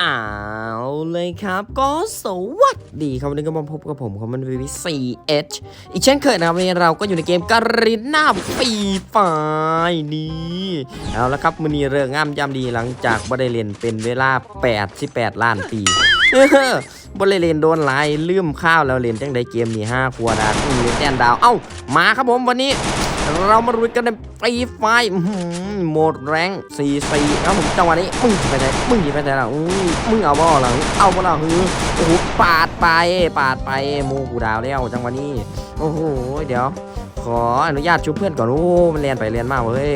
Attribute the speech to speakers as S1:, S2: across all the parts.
S1: เอาเลยครับก็สวัสดีครับวันนี้ก็มาพบกับผมคอมมันวีวี 4H อีกเช่นเคยนะครับวันนี้เราก็อยู่ในเกมการิน่าปีไฟนี่เอาละครับมือนี้เรื่องงามยามดีหลังจากบ่ได้เรียนเป็นเวลา88ล้านปีเออบริเลนโดนไล่ลืมข้าวแล้วเล่นจังได้เกมนี้ห้าครัวดาอืมเล่นแดนดาวเอ้ามาครับผมวันนี้ เรามารุยกันในฟรีไฟอื้อหือโหมดแรง4 4ครับผมจังหวะนี้มึงไปไหนมึงจะไปไหนล่ะมึงเอาบ่หลังเอาบ่ล่ะฮือโอ้โหปาดไปปาดไปโมกูดาวแล้วจังหวะนี้โอ้โหเดี๋ยว ขออนุญาตชุบเพื่อนก่อนโอ้มันเรียนไปเรียนมาเว้ย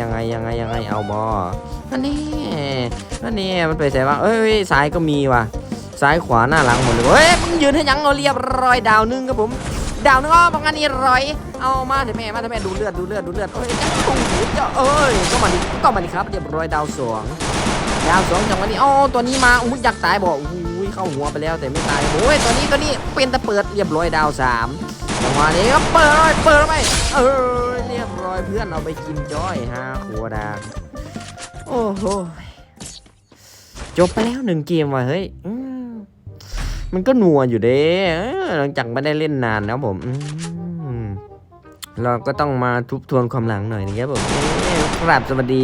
S1: ยังไงยังไงยังไงเอาบ่อันนี้อันนี้มันไปใส่ว่าเอ้ยซ้ายก็มีว่ะซ้ายขวาหน้าหลังหมดเลยเฮ้ยมึงยืนให้ยังเอาเรียบร้อยดาวนึงครับผม ดาวนึงอ๋อบางอันนี้ร้อยเอามาเถอะแม่มาเถอะแม่ดูเลือดดูเลือดดูเลือดเอ้ยโอ้โหเจ้าเอ้ยก็มาดิก็มาดิครับเรียบร้อยดาวสองดาวสองจังวะนี้อ๋อตัวนี้มาอุ้ยอยากตายบอกอุ้ยเข้าหัวไปแล้วแต่ไม่ตายโอ้ยตัวนี้ตัวนี้เป็นตะเปิดเรียบร้อยดาวสามจังหวะนี้ก็เปิดเลยเปิดไปเออเรียบร้อยเพื่อนเอาไปกินจ้อยฮะหัวดาโอ้โหจบไปแล้วหนึ่งเกมว่ะเฮ้ยอื มันก็นัวอยู่เด้หลังจากไม่ได้เล่นนานแล้วผมเราก็ต้องมาทุบทวนความหลังหน่อยนะครับผมกราบสวัสดี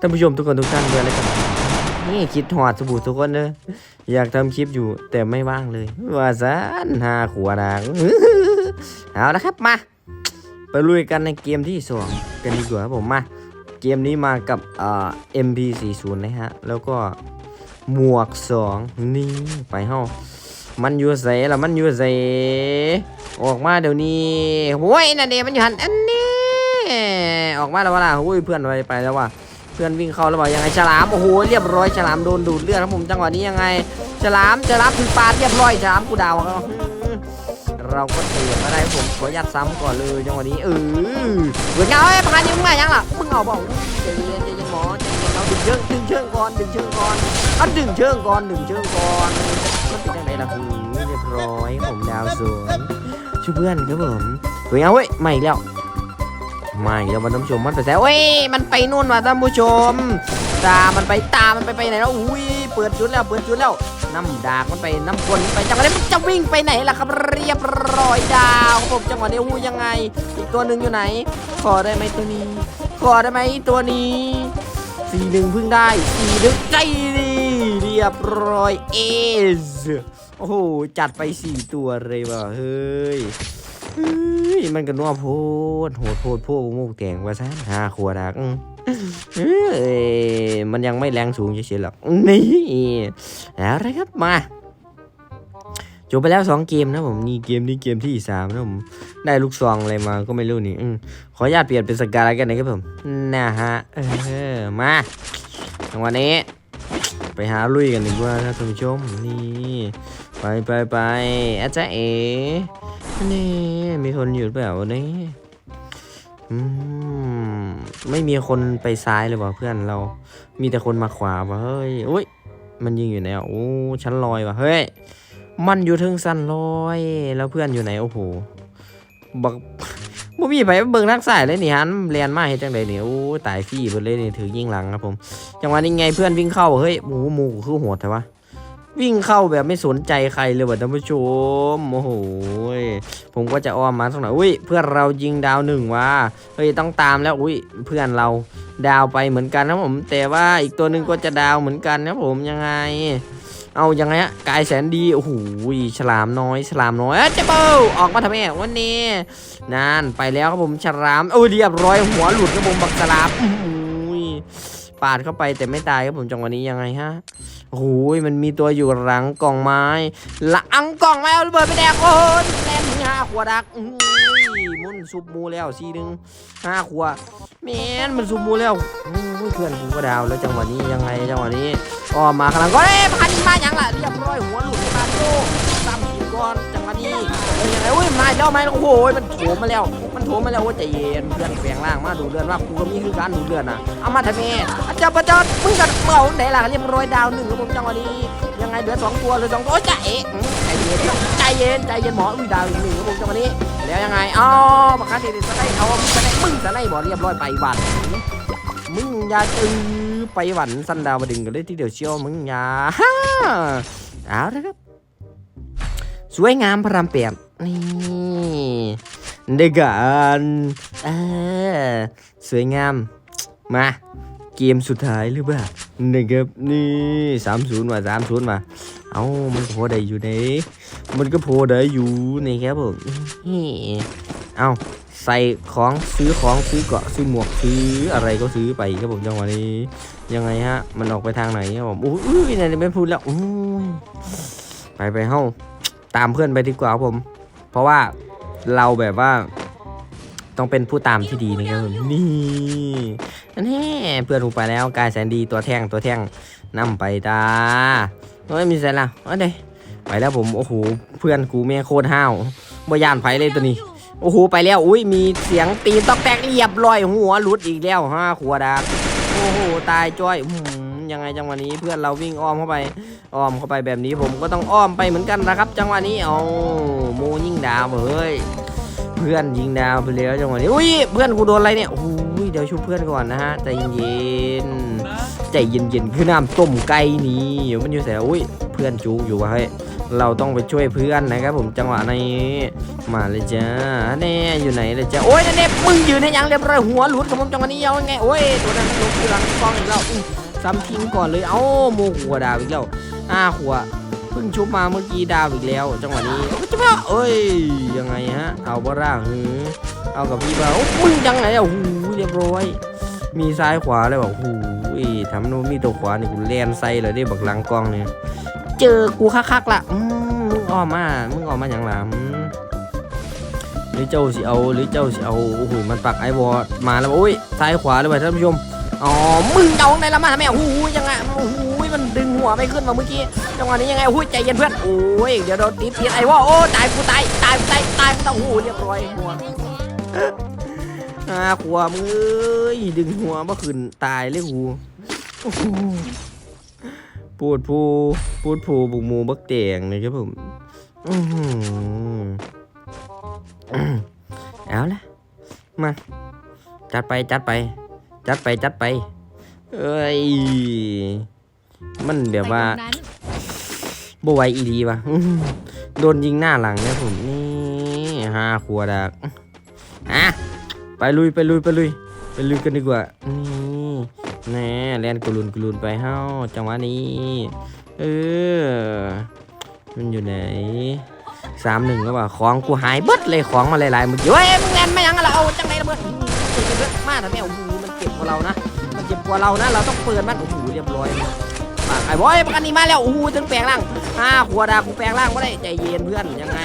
S1: ท่านผู้ชมทุกคนทุกท่านด้วยแล้วกันนี่คิดหอดสบู่ทุกคนเนอะอยากทำคลิปอยู่แต่ไม่ว่างเลย ว่าซันหาขวดางเอาละครับมาไปลุยกันในเกมที่สองกันดีกว่าครับผมมา เกมนี้มากับเอ่อ MP40 นะฮะ แล้วก็ หมวกสองนี่ไปเฮามันอยู่ใส่ละมันอยู่ใส่ออกมาเดี๋ยวนี้โว้ยนั่นเดมันอยู่หันอันนี้ออกมาแล้ววะล่ะโอ้ยเพื่อนไปไปแล้วว่ะเพื่อนวิ่งเข้าแล้วว่ายังไงฉลามโอ้โหเรียบร้อยฉลามโดนดูดเลือดครับผมจังหวะนี้ยังไงฉลามฉลามถึงปาดเรียบร้อยฉลามกูดาวเขาเราก็เตะมาได้ผมขอยัดซ้ำก่อนเลยจังหวะนี้เออเหมือนเงาไอ้พานนี่มึงไงยังล่ะมึงเอาบอกใจเย็นใจเย็นหมอใจเย็นเรา ดึงเชิงดึงเชิงก่อนดึงเชิงก่อนเอาดึงเชิงก่อนดึงเชิงก่อนมันเป็นยังไงล่ะคือเรียบร้อยผมดาวสวนช่วยเพื่อนครับผมเฮ้ยเอาเว้ยม่อีกแล้วไม่อีกแล้วมันท่านผู้ชมมันไปแซวเว้ยมันไปนู่นว่ะท่านผู้ชม ตา มันไปตา มันไปไปไหนแล้วอุ้ยเปิดจุดแล้วเปิดจุดแล้วน้ำดากมันไปน้ำกลนไปจังหวะนี้มันจะวิ่งไปไหนล่ะครับ เรียบร้อยดาวผมจังหวะนี้อู้ยังไง อีกตัวหนึ่งอยู่ไหนขอได้ไหมตัวนี้ขอได้ไหมตัวนี้ สี่หนึ่งเพิ่งได้สี่หนึ่งใจดีเรียบร้อยเอสโอ้โห จัดไปสี่ตัวเลยว่ะเฮ้ยเฮ้ยมันก็นัวโพดโหดโพดพวกมุกแตงว่าซะห้าขวดักเอ้ยมันยังไม่แรงสูงเฉยๆหรอกนี่เอาละครับมา จบไปแล้ว 2 เกมนะผมนี่เกมนี้เกมที่3นะผมได้ลูกซองอะไรมาก็ไม่รู้นี่อขออนุญาตเปลี่ยนเป็นสกาอะไรกันนะครับผมนะฮะเออมาจังหวะนี้ ไปหาลุยกันดีกว่าท่านผู้ชมนี่ไปไปไปอาจารย์เอนี่มีคนอยู่เปล่าวันนี้อืมไม่มีคนไปซ้ายเลยว่ะเพื่อนเรา มีแต่คนมาขวาว่ะเฮ้ยอุ้ยมันยิงอยู่ไหนอะโอ้ชั้นลอยว่ะเฮ้ย มันอยู่ถึงสั้นลอย แล้วเพื่อนอยู่ไหนโอ้โหบักบ่มีไปเบิ่งทางซ้ายเลยนี่ฮันเรียนมาเฮ็ดจังไดนี่โอ้ตายฟรีเบิดเลยนี่ถือยิงหลังครับผมจังหวะนี้ไงเพื่อนวิ่งเข้าเฮ้ยโอ้โหมูคือโหดแต่ว่าวิ่งเข้าแบบไม่สนใจใครเลยว่ะท่านผู้ชมโอ้โหผมก็จะอ้อมมาสักหน่อยอุ้ยเพื่อนเรายิงดาวหนึ่งว่ะเฮ้ยต้องตามแล้วอุ้ยเพื่อนเราดาวไปเหมือนกันนะผมแต่ว่าอีกตัวหนึ่งก็จะดาวเหมือนกันนะผมยังไง เอายังไงฮะกายแสนดีโอ้โหฉลามน้อย ฉลามน้อยเอ้ยเจ๊เบิลออกมาทำไมวันนี้นั่นไปแล้วครับผมฉลามโอ้เรียบร้อยหัวหลุดครับผมบักฉลามอื้อหือปาดเข้าไปแต่ไม่ตายครับผมจังหวะนี้ยังไงฮะโอ้โหมันมีตัวอยู่หลังกล่องไม้ หลังกล่องไม้เอาระเบิดไปแดกโอ้ยแล่นถึงห้าขวดักมุนซุปมูแล้วสีหนึ่งห้าขวดแมนมันซุปมูแล้วเพื่อนกูก็ดาวแล้วจังหวะนี้ยังไงจังหวะนี้ กมาข้างหลังก็เอ้ยพันมาอย่างละเรียบร้อยหัวหลุดมาโลซ้ำอีกก่อนจังหวะนี้เอ้ยยังไงอุ้ยมาแล้วไหมโอ้โหมันโถมมาแล้ว มันโถมมาแล้วว่าใจเย็นเพื่อนแปลงร่างมาดูเดือนว่ากูก็มีคือการดูเดือนนะเอามาทำไมอาจารย์ประจอนมึงจะเมาไหนล่ะเรียบร้อยดาวหนึ่งครับผมจังหวะนี้ยังไงเหลือสองตัวเหลือสองตัวโอ้ยใจเอ๋อืมใจ เย็นใจเย็นใจเย็นหมออุ้ยดาวอีกหนึ่งครับผมจังหวะนี้แล้วยังไงอ๋อบักคาเดสไลด์เอามึงสไลด์มึงสไลด์บอเรียบร้อยไปบัตรมึงยาจื้อไปหวันสันดาวดึงกันเลยทีเดียวเชียวมึงยาฮ่าเอาละครับสวยงามพระรามเปียบนี่เด็กกันเออสวยงามมา เกมสุดท้ายหรือเปล่านะครับนี่สามศูนย์มาสามศูนย์มาเอามันก็พอได้อยู่ในมันก็พอได้อยู่นี่ครับผมเอาใส่ของซื้อของซื้อเกาะซื้อหมวกซื้ออะไรก็ซื้อไปครับผมจังหวะนี้ ยังไงฮะ มันออกไปทางไหนครับผมอุ้ยนี่นไม่พูดแล้วอุ้ยไปไปเฮ้าตามเพื่อนไปดีกว่าผม เพราะว่าเราแบบว่า ต้องเป็นผู้ตามที่ดีนะครับผมนี่ นั่นแน่เพื่อนผมไปแล้วกายแสนดีตัวแท่งตัวแท่งนำไปตาเฮ้ยมีแสนละเอาเดไปแล้วผมโอ้โหเพื่อนกูแม่โคตรห้าวบ่ยานไผเลยตัวนี้โอ้โหไปแล้วอุ้ยมีเสียงตีนตอกแตกเรียบร้อยหัวหลุดอีกแล้วห้าขวดาโอ้โหตายจ้อยยังไงจังหวะนี้เพื่อนเราวิ่งอ้อมเข้าไปอ้อมเข้าไปแบบนี้ผมก็ต้องอ้อมไปเหมือนกันนะครับ จังหวะนี้เอาโมยิ่งดาวเฮ้ย พื่อนยิงดาวไปแล้วจังหวะนี้อุ้ยเพื่อนกูโดนอะไรเนี่ยโอ้โหเดี๋ยวชุบเพื่อนก่อนนะฮะใจเย็นใจเย็นๆคือน้ำต้มไก่นี่เดี๋ยวมันอยู่แสอุ้ยเพื่อนจูอยู่วะเฮ้ยเราต้องไปช่วยเพื่อนนะครับผมจังหวะนี้มาเลยจ้าแน่อยู่ไหนเลยจ้าโอ้ยนั่นเด็มึงยืนให้ยังเรียบร้อยหัวหลุดของผมจังหวะนี้เอาไงโอ้ยตัวนั้นลงที่หลังกล้องอีกแล้วซ้ำทิ้งก่อนเลยเอ้าโมหัวดาวอีกแล้วอ้าหัว เพิ่งชุบมาเมื่อกี้ดาวอีกแล้ว จังหวะนี้จะว่าเอ้ยยังไงฮะ เอาบ่ร่างหือเอากับพี่บ่าโอ้มึงยังไงอะหูเรียบร้อย มีซ้ายขวาเลยบอกหูยทำนู้นมีตัวขวานี่กูแลนไซเลยได้บักหลังกล้องเนี่ยเจอกูคักๆละมึงออกมา มึงออกมาอย่างหลามหรือเจ้าสิเอาหรือเจ้าสิเอาโอ้โหมันปักไอวอมาแล้วบอกอุ้ยซ้ายขวาเลยว่ะท่านผู้ชมอ๋อมึงเอาในละมาทำไมอะหูยยังไงโอ้โหมันดึงหัวไม่ขึ้นมาเมื่อกี้ จังหวะนี้ยังไงโอ้ยใจเย็นเพื่อนโอ้ยเดี๋ยวโดนตีเพียไอวอร์โอ้ตายกูตายตายกูตายตายกูตายโอ้โหเรียบร้อยหัวอาขวมึงเอ้ยดึงหัวมาขึ้นตายเลยหูปูดผูปูดผูบุกมูบักเตียงเลยครับผมอื้อหืออื้อเอาละมาจัดไปจัดไป จัดไปจัดไป เอ้ย มันแบบว่า บไหวอีดีวะโดนยิงหน้าหลังเนี่ยผมนี่ห้าขวดากอะไปลุยไปลุยไปลุยไปลุยกันดีกว่านี่แน่แลนกลุนกลุนไปเฮ้าจังหวะนี้เออมันอยู่ไหนสามหนึ่งก็ว่าของกูหายเบิดเลยของมาหลายๆมึงเฮ้ยมึงแลนไมายังอะเราเอาจังไรระเบิดเก็บเบิดมากนะแม่โอ้โหมันเก็บกว่าเรานะมันเจ็บกว่าเรานะเราต้องเปิดมันโอ้โหเรียบร้อย ปาไอ้บอยประกันนี้มาแล้วโอ้โหถึงแปลงร่างห้าขวดากูแปลงร่างไม่ได้ใจเย็นเพื่อนยังไง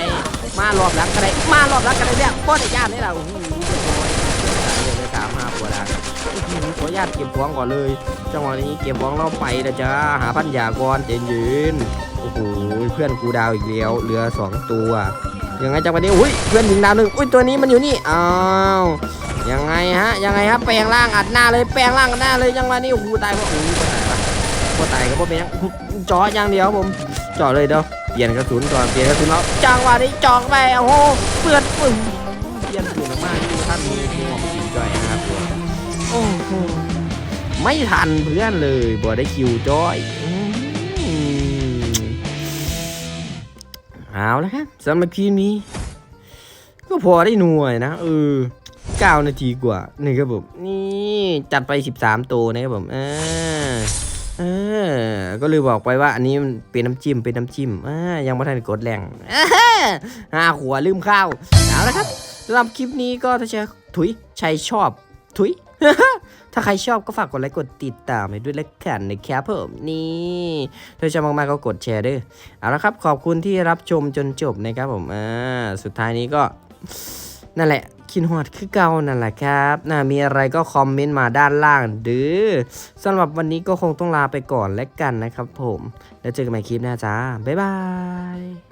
S1: มารอบหลังกันได้มารอบหลังกันได้เนี่ยป้อนไอ้ย่านนี่แหละโอ้โหเรียบร้อยเรียสามห้าขวดาโอ้โหขออนุญาตเก็บของก่อนเลยจังหวะนี้เก็บของเราไปนะจ๊ะหาพันยาก่อนใจเย็นโอ้โหเพื่อนกูดาวอีกแล้วเหลือสองตัวยังไงจังหวะนี้อุ้ยเพื่อนยิงดาวหนึ่งอุ้ยตัวนี้มันอยู่นี่อ้าวยังไงฮะยังไงฮะแปลงร่างอัดหน้าเลยแปลงร่างอัดหน้าเลยจังหวะนี้โอ้โหตายเพราะโอ้ โหตายก็ตายก็เพราะเป็นยังจ่ออย่างเดียวครับผมจ่อเลยเด้อเปลี่ยนกระสุนก่อนเปลี่ยนกระสุนแล้วจังหวะนี้จ่อเข้าไปโอ้โหเปื่อนปึ้งเปลี่ยนปืนออกมาที่ท่านมีหัวกินจ่อยนะครับผมโอ้โหไม่ทันเพื่อนเลยบ่ได้คิวจอยเอาแล้วครับสำหรับคลิปนี้ ก็พอได้หน่วยนะเออ9นาทีกว่านี่ครับผมนี่จัดไป 13 ตัวนะครับผมอ่า เออ ก็เลยบอกไปว่าอันนี้มันเป็นน้ำจิ้มเป็นน้ำจิ้มอ่ายังไม่ทันกดแรงห้าหัวลืมข้าวเอาละครับสำหรับคลิปนี้ก็ถ้าใช้ถุยใช้ชอบ ถุย ถ้าใครชอบก็ฝากกดไลค์กดติดตามให้ด้วยละกันนะครับผมนี่ถ้าชอบมากๆก็กดแชร์ด้วยเอาละครับ ขอบคุณที่รับชมจนจบนะครับผมอ่าสุดท้ายนี้ก็นั่นแหละ คินฮอดคือเก่านั่นแหละครับนะมีอะไรก็คอมเมนต์มาด้านล่างเด้อสำหรับวันนี้ก็คงต้องลาไปก่อนและกันนะครับผม แล้วเจอกันใหม่คลิปหน้าจ้า บ๊ายบาย